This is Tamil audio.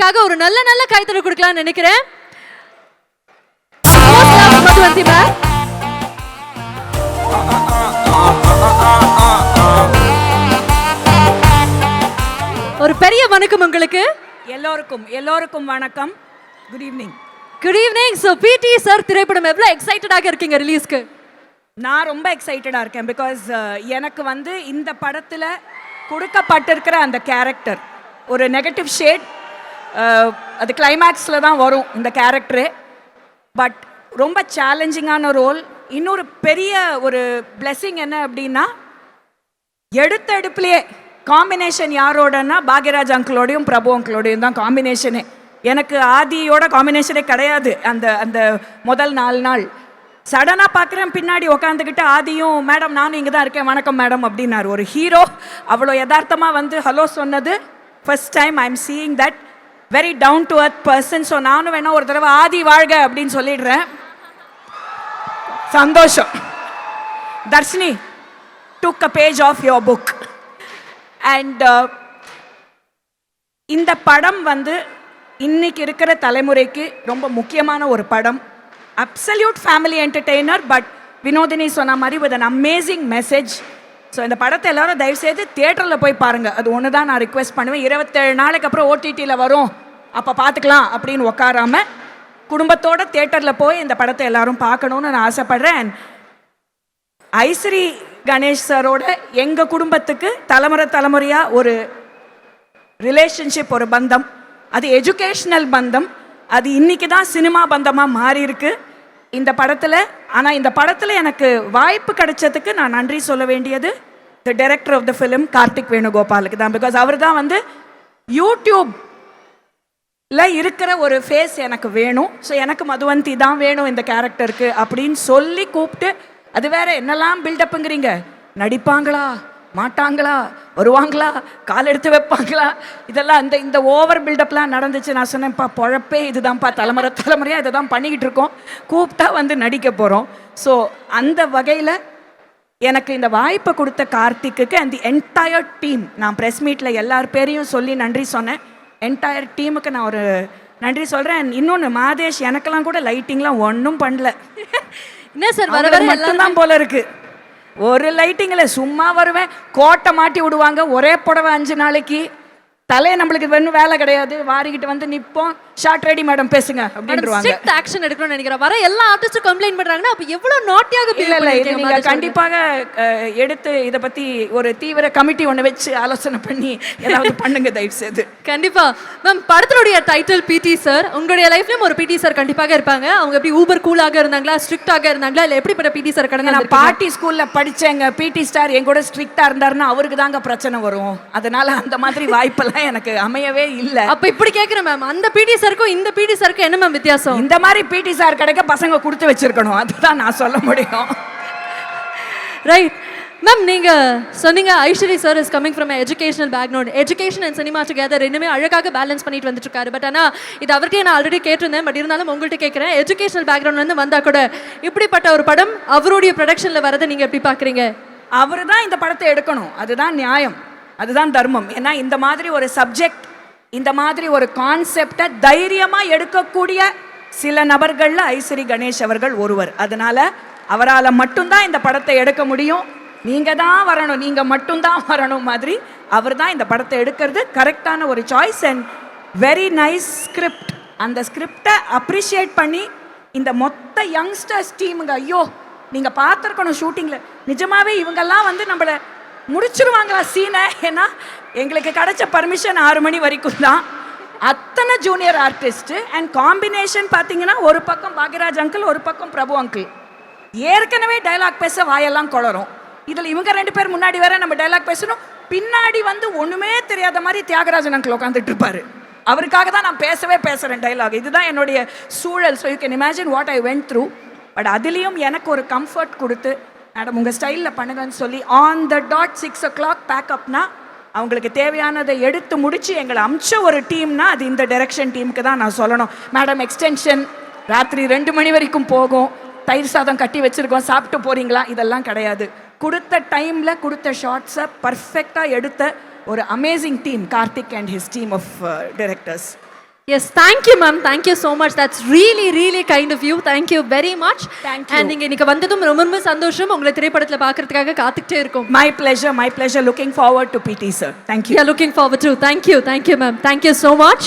அவங்களுக்காக ஒரு நல்ல நல்ல கைத்தறி கொடுக்கலாம்னு நினைக்கிறேன். மதுவந்தி மேம் ஒரு பெரிய வணக்கம் உங்களுக்கு. எல்லோருக்கும் எல்லோருக்கும் வணக்கம். Good evening good evening so PT sir திரைப்படம் எவ்வளோ எக்ஸைட்டடாக இருக்கீங்க ரிலீஸ்க்கு நான் ரொம்ப எக்ஸைட்டடாக இருக்கேன் பிகாஸ் எனக்கு வந்து இந்த படத்தில் கொடுக்கப்பட்டிருக்கிற அந்த கேரக்டர் ஒரு நெகட்டிவ் ஷேட் அது கிளைமேக்ஸில் தான் வரும் இந்த கேரக்டரு பட் ரொம்ப சேலஞ்சிங்கான ரோல் இன்னொரு பெரிய ஒரு பிளெஸ்ஸிங் என்ன அப்படின்னா எடுத்தடுப்புலையே காம்பினேஷன் யாரோடன்னா பாக்யராஜ் அங்கிளோடையும் பிரபு அங்கிளோடையும் தான் காம்பினேஷனே எனக்கு ஆதியோட காம்பினேஷனே கிடையாது அந்த அந்த முதல் நாலு நாள். சடனாக பார்க்குறேன் பின்னாடி உக்காந்துக்கிட்டு ஆதியும் மேடம் நானும் இங்கே தான் இருக்கேன் வணக்கம் மேடம் அப்படின்னாரு. ஒரு ஹீரோ அவ்வளோ யதார்த்தமாக வந்து ஹலோ சொன்னது first time I am seeing that very down to earth person so நானும் வேணா ஒரு தடவை ஆதி வாழ்க அப்படின்னு சொல்லிடுறேன். சந்தோஷம். Dharshini took a page of your book and இந்த படம் வந்து இன்னைக்கு இருக்கிற தலைமுறைக்கு ரொம்ப முக்கியமான ஒரு படம். Absolute family entertainer but Vinodhini சொன்ன மாதிரி with an amazing message so இந்த படத்தை எல்லாரும் தயவுசெய்து தியேட்டரில் போய் பாருங்கள் அது ஒன்று தான் நான் ரிக்வெஸ்ட் பண்ணுவேன். இருபத்தேழு நாளைக்கு அப்புறம் ஓடிடியில் வரும். அப்போ பார்த்துக்கலாம் அப்படின்னு உட்காராமல் குடும்பத்தோட தியேட்டரில் போய் இந்த படத்தை எல்லாரும் பார்க்கணுன்னு நான் ஆசைப்பட்றேன். ஐஸ்ரீ கணேஷ் சாரோட எங்கள் குடும்பத்துக்கு தலைமுறை தலைமுறையாக ஒரு ரிலேஷன்ஷிப் ஒரு பந்தம். அது எஜுகேஷ்னல் பந்தம். அது இன்னைக்கு தான் சினிமா பந்தமாக மாறியிருக்கு. இந்த படத்தில் ஆனால் இந்த படத்தில் எனக்கு வாய்ப்பு கிடைச்சதுக்கு நான் நன்றி சொல்ல வேண்டியது the director of the film Karthik வேணுகோபாலுக்கு தான். பிகாஸ் அவர் தான் வந்து யூடியூப்ல இருக்கிற ஒரு ஃபேஸ் எனக்கு வேணும். ஸோ எனக்கு மதுவந்தி தான் வேணும் இந்த கேரக்டருக்கு அப்படின்னு சொல்லி கூப்பிட்டு அது வேற என்னெல்லாம் பில்டப்புங்கிறீங்க நடிப்பாங்களா? மாட்டாங்களா? வருவாங்களா? கால் எடுத்து வைப்பாங்களா? இதெல்லாம் இந்த இந்த ஓவர் பில்டப்லாம் நடந்துச்சு. நான் சொன்னேன்ப்பா பொழப்பே இதுதான்ப்பா. தலைமுறை தலைமுறையாக இதை தான் பண்ணிக்கிட்டு இருக்கோம். கூப்பிட்டா வந்து நடிக்க போகிறோம் ஸோ அந்த வகையில் எனக்கு இந்த வாய்ப்பை கொடுத்த கார்த்திக்குக்கு அண்ட் தி என்டையர் டீம் நான் ப்ரெஸ் மீட்டில் எல்லார் பேரையும் சொல்லி நன்றி சொன்னேன். என்டையர் டீமுக்கு நான் ஒரு நன்றி சொல்கிறேன் இன்னொன்று மாதேஷ் எனக்கெல்லாம் கூட லைட்டிங்லாம் ஒன்றும் பண்ணல. என்ன சார் வர மட்டும்தான் போல இருக்கு. ஒரு லைட்டிங்கில் சும்மா வருவேன் கோட்டை மாட்டி விடுவாங்க ஒரே புடவை அஞ்சு நாளைக்கு. தலையை நம்மளுக்கு வேணும் வேலை கிடையாது. வாரிக்கிட்டு வந்து நிற்போம் ஷார்ட் ரெடி மேடம் பேசுங்க அப்படின்றவாங்க. ஸ்ட்ரிக்ட் ஆக்ஷன் எடுக்கணும்னு நினைக்கிறேன். வர எல்லா ஆர்டிஸ்டும் கம்ப்ளைண்ட் பண்றாங்கன்னா அப்ப எவ்வளவு நாட்டியாக இல்ல இல்ல இது நீங்க கண்டிப்பாக எடுத்து இத பத்தி ஒரு தீவிர கமிட்டி ஒண்ணு வச்சு ஆலோசனை பண்ணி ஏதாவது பண்ணுங்க தயவு செய்து கண்டிப்பா. மேம் படத்தினுடைய டைட்டில் பிடி சார் உங்களுடைய லைஃப்லயும் ஒரு பிடி சார் கண்டிப்பாக இருப்பாங்க. அவங்க எப்படி ஊபர் கூலாக இருந்தாங்களா ஸ்ட்ரிக்டாக இருந்தாங்களா இல்ல எப்படிப்பட்ட பிடி சார் கடந்து நான் பாட்டி ஸ்கூல்ல படிச்சேங்க. பிடி ஸ்டார் என் கூட ஸ்ட்ரிக்டா இருந்தாருன்னா அவருக்கு தாங்க பிரச்சனை வரும். அதனால அந்த மாதிரி வாய்ப்பெல்லாம் எனக்கு அமையவே இல்ல. அப்ப இப்படி கேக்குறேன் மேம் அந்த பிடி சாருக்கும் இந்த பிடி சாருக்கும் என்ன மேம் வித்தியாசம்? இந்த மாதிரி பிடி சார் கிடைக்க பசங்க கொடுத்து வச்சிருக்கணும். அதுதான் நான் சொல்ல முடியும். ரைட் மேம் நீங்க சொன்னீங்க Aishwari sir is coming from educational background education and cinema together ரெண்டுமே அழகாக பேலன்ஸ் பண்ணிட்டு வந்துட்டு இருக்காரு பட் ஆனா இது அவர்கிட்டயே நான் ஆல்ரெடி கேட்டிருந்தேன். பட் இருந்தாலும் உங்கள்கிட்ட கேட்குறேன். எஜுகேஷனல் வந்தா கூட இப்படிப்பட்ட ஒரு படம் அவருடைய ப்ரொடக்ஷன்ல வரதை நீங்க எப்படி பாக்குறீங்க அவர் தான் இந்த படத்தை எடுக்கணும். அதுதான் நியாயம். அதுதான் தர்மம். ஏன்னா இந்த மாதிரி ஒரு சப்ஜெக்ட் இந்த மாதிரி ஒரு கான்செப்டை தைரியமாக எடுக்கக்கூடிய சில நபர்களில் ஐஸ்வரி கணேஷ் அவர்கள் ஒருவர். அதனால் அவரால் மட்டும்தான் இந்த படத்தை எடுக்க முடியும். நீங்கள் தான் வரணும் நீங்கள் மட்டும்தான் வரணும் மாதிரி அவர் தான் இந்த படத்தை எடுக்கிறது கரெக்டான ஒரு choice and very nice script அந்த ஸ்கிரிப்டை அப்ரிஷியேட் பண்ணி இந்த மொத்த யங்ஸ்டர்ஸ் டீமுங்க ஐயோ நீங்கள் பார்த்துருக்கணும் ஷூட்டிங்கில் நிஜமாவே இவங்கெல்லாம் வந்து நம்மளை முடிச்சிருவாங்களா சீனை? ஏன்னா எங்களுக்கு கிடைச்ச பர்மிஷன் ஆறு மணி வரைக்கும் தான். அத்தனை ஜூனியர் ஆர்டிஸ்ட் அண்ட் காம்பினேஷன் பார்த்தீங்கன்னா ஒரு பக்கம் பாக்யராஜ் அங்கிள் ஒரு பக்கம் பிரபு அங்கிள் ஏற்கனவே டைலாக் பேச வாயெல்லாம் குளரும் இதில் இவங்க ரெண்டு பேர் முன்னாடி வேற நம்ம டயலாக் பேசணும். பின்னாடி வந்து ஒன்றுமே தெரியாத மாதிரி தியாகராஜன் அங்கிள் உட்காந்துட்டு இருப்பார். அவருக்காக தான் நான் பேசவே பேசுகிறேன் டயலாக் இதுதான் என்னுடைய சூழல். So you can imagine what I went through but அதுலேயும் எனக்கு ஒரு கம்ஃபர்ட் கொடுத்து மேடம் உங்கள் ஸ்டைலில் பண்ணுங்கன்னு சொல்லி on the dot six o'clock பேக்கப்னா அவங்களுக்கு தேவையானதை எடுத்து முடித்து எங்களை அமிச்ச ஒரு டீம்னா அது இந்த டைரக்ஷன் டீமுக்கு தான் நான் சொல்லணும். மேடம் எக்ஸ்டென்ஷன் ராத்திரி ரெண்டு மணி வரைக்கும் போகும். தயிர் சாதம் கட்டி வச்சுருக்கோம். சாப்பிட்டு போகிறீங்களா இதெல்லாம் கிடையாது. கொடுத்த டைமில் கொடுத்த ஷார்ட்ஸை பர்ஃபெக்டாக எடுத்த ஒரு amazing team Karthik and his team of directors yes thank you ma'am thank you so much that's really really kind of you thank you very much Thank you. And நீங்கள் இன்னைக்கு வந்ததும் ரொம்ப ரொம்ப சந்தோஷம். உங்களை திரைப்படத்தில் பார்க்கறதுக்காக காத்துக்கிட்டே இருக்கோம். My pleasure my pleasure. Looking forward to PT sir thank you you looking forward to thank you thank you ma'am thank you so much